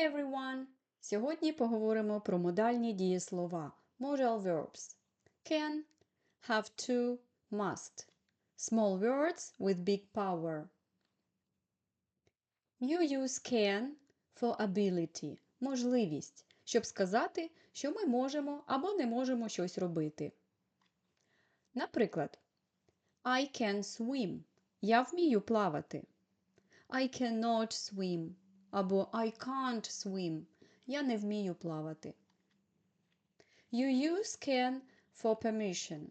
Hi everyone! Сьогодні поговоримо про модальні дієслова modal verbs. Can, have to, must. Small words with big power. You use can for ability можливість, щоб сказати, що ми можемо або не можемо щось робити. Наприклад, I can swim. Я вмію плавати. I cannot swim або I can't swim. Я не вмію плавати. You use can for permission.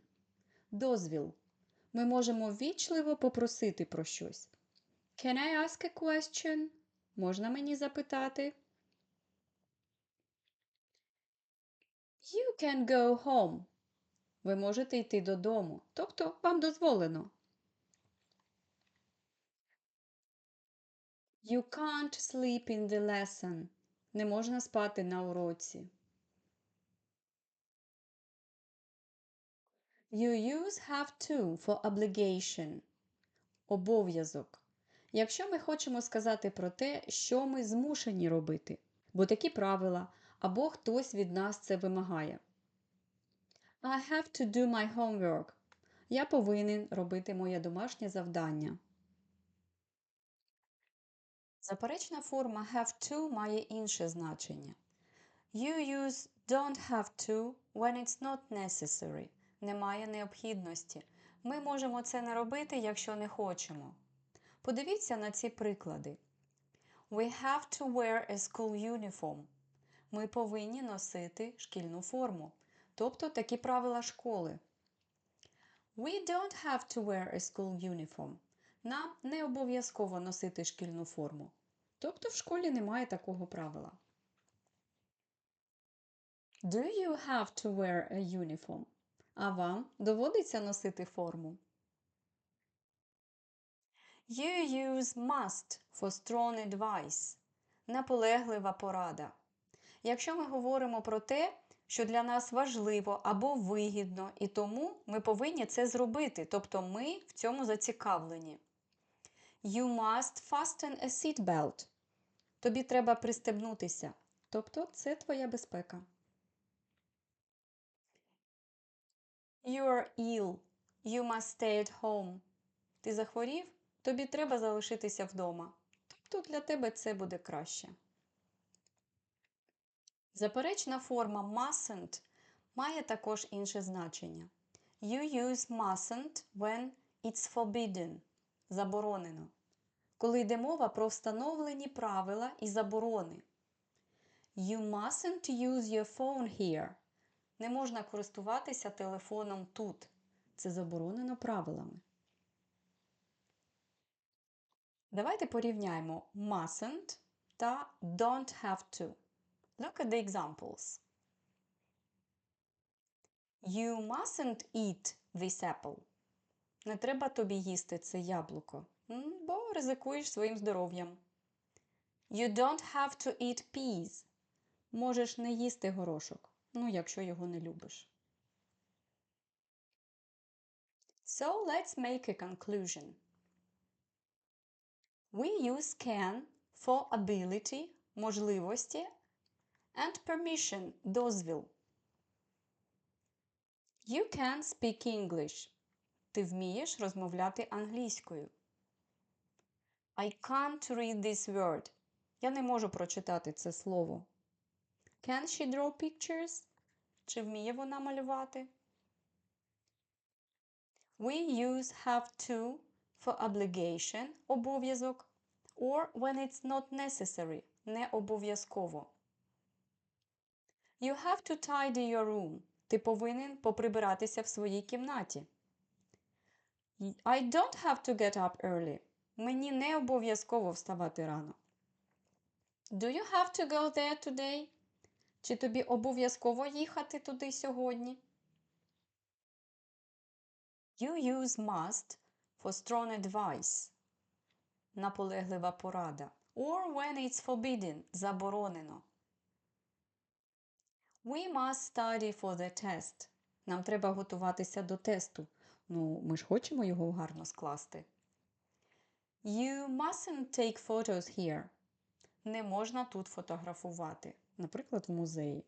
Дозвіл. Ми можемо ввічливо попросити про щось. Can I ask a question? Можна мені запитати? You can go home. Ви можете йти додому. Тобто вам дозволено. You can't sleep in the lesson. Не можна спати на уроці. You use have to for obligation. Обов'язок. Якщо ми хочемо сказати про те, що ми змушені робити, бо такі правила або хтось від нас це вимагає. I have to do my homework. Я повинен робити моє домашнє завдання. Заперечна форма have to має інше значення. You use don't have to when it's not necessary. Немає необхідності. Ми можемо це не робити, якщо не хочемо. Подивіться на ці приклади. We have to wear a school uniform. Ми повинні носити шкільну форму. Тобто такі правила школи. We don't have to wear a school uniform. Нам не обов'язково носити шкільну форму. Тобто в школі немає такого правила. Do you have to wear a uniform? А вам доводиться носити форму? You use must for strong advice. Наполеглива порада. Якщо ми говоримо про те, що для нас важливо або вигідно, і тому ми повинні це зробити, тобто ми в цьому зацікавлені. You must fasten a seatbelt. Тобі треба пристебнутися. Тобто це твоя безпека. You are ill. You must stay at home. Ти захворів? Тобі треба залишитися вдома. Тобто для тебе це буде краще. Заперечна форма mustn't має також інше значення. You use mustn't when it's forbidden. Заборонено. Коли йде мова про встановлені правила і заборони. You mustn't use your phone here. Не можна користуватися телефоном тут. Це заборонено правилами. Давайте порівняємо mustn't та don't have to. Look at the examples. You mustn't eat this apple. Не треба тобі їсти це яблуко, бо ризикуєш своїм здоров'ям. You don't have to eat peas. Можеш не їсти горошок, ну, якщо його не любиш. So let's make a conclusion. We use can for ability, можливості and permission дозвіл. You can speak English. Ти вмієш розмовляти англійською. I can't read this word. Я не можу прочитати це слово. Can she draw pictures? Чи вміє вона малювати? We use have to for obligation обов'язок or when it's not necessary не обов'язково. You have to tidy your room. Ти повинен поприбиратися в своїй кімнаті. I don't have to get up early. Мені не обов'язково вставати рано. Do you have to go there today? Чи тобі обов'язково їхати туди сьогодні? You use must for strong advice. Наполеглива порада. Or when it's forbidden. Заборонено. We must study for the test. Нам треба готуватися до тесту. Ну, ми ж хочемо його гарно скласти. You mustn't take photos here. Не можна тут фотографувати, наприклад, в музеї.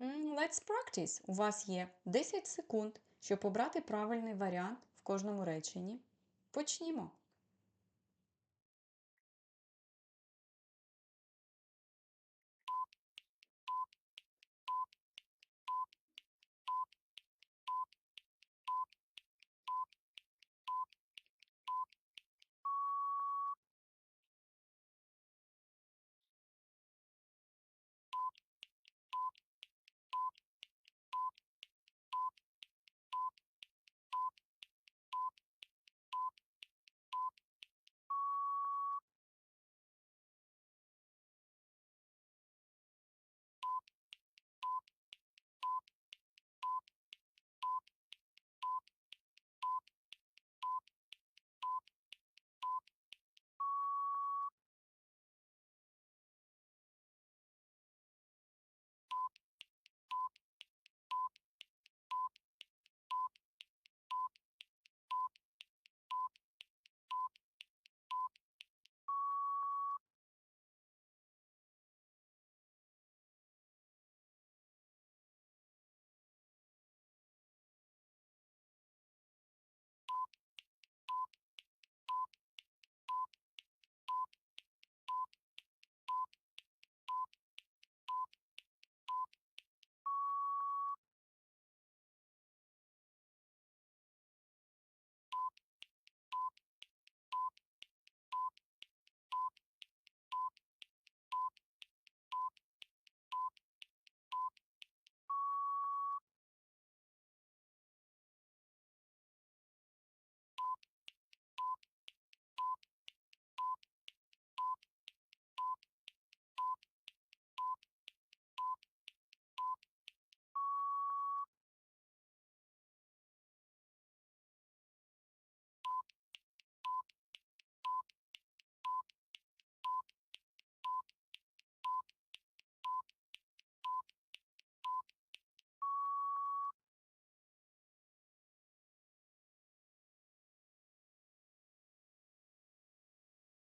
Let's practice. У вас є 10 секунд, щоб обрати правильний варіант в кожному реченні. Почнімо.